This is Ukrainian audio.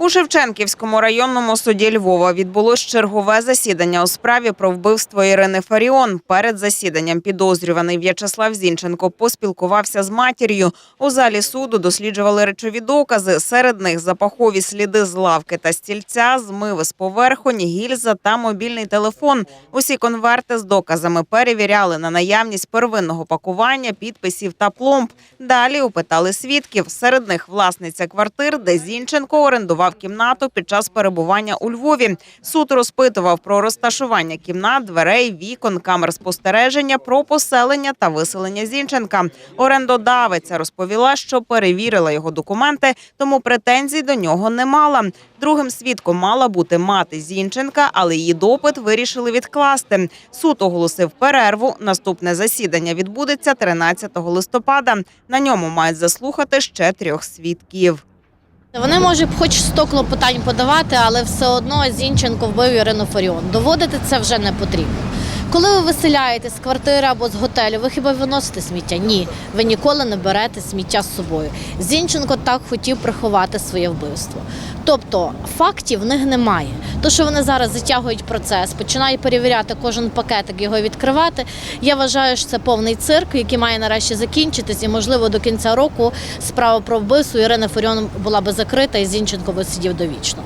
У Шевченківському районному суді Львова відбулось чергове засідання у справі про вбивство Ірини Фаріон. Перед засіданням підозрюваний В'ячеслав Зінченко поспілкувався з матір'ю. У залі суду досліджували речові докази. Серед них запахові сліди з лавки та стільця, змиви з поверхонь, гільза та мобільний телефон. Усі конверти з доказами перевіряли на наявність первинного пакування, підписів та пломб. Далі опитали свідків. Серед них власниця квартир, де Зінченко орендував кімнату під час перебування у Львові. Суд розпитував про розташування кімнат, дверей, вікон, камер спостереження, про поселення та виселення Зінченка. Орендодавиця розповіла, що перевірила його документи, тому претензій до нього не мала. Другим свідком мала бути мати Зінченка, але її допит вирішили відкласти. Суд оголосив перерву. Наступне засідання відбудеться 13 листопада. На ньому мають заслухати ще трьох свідків. Вони можуть хоч 100 клопотань подавати, але все одно Зінченко вбив Ірину Фаріон. Доводити це вже не потрібно. Коли ви виселяєтесь з квартири або з готелю, ви хіба виносите сміття? Ні, ви ніколи не берете сміття з собою. Зінченко так хотів приховати своє вбивство. Тобто фактів в них немає. То, що вони зараз затягують процес, починають перевіряти кожен пакетик, його відкривати. Я вважаю, що це повний цирк, який має нарешті закінчитись, і можливо до кінця року справа про вбивство Ірини Фаріон була би закрита, і Зінченко би сидів довічно.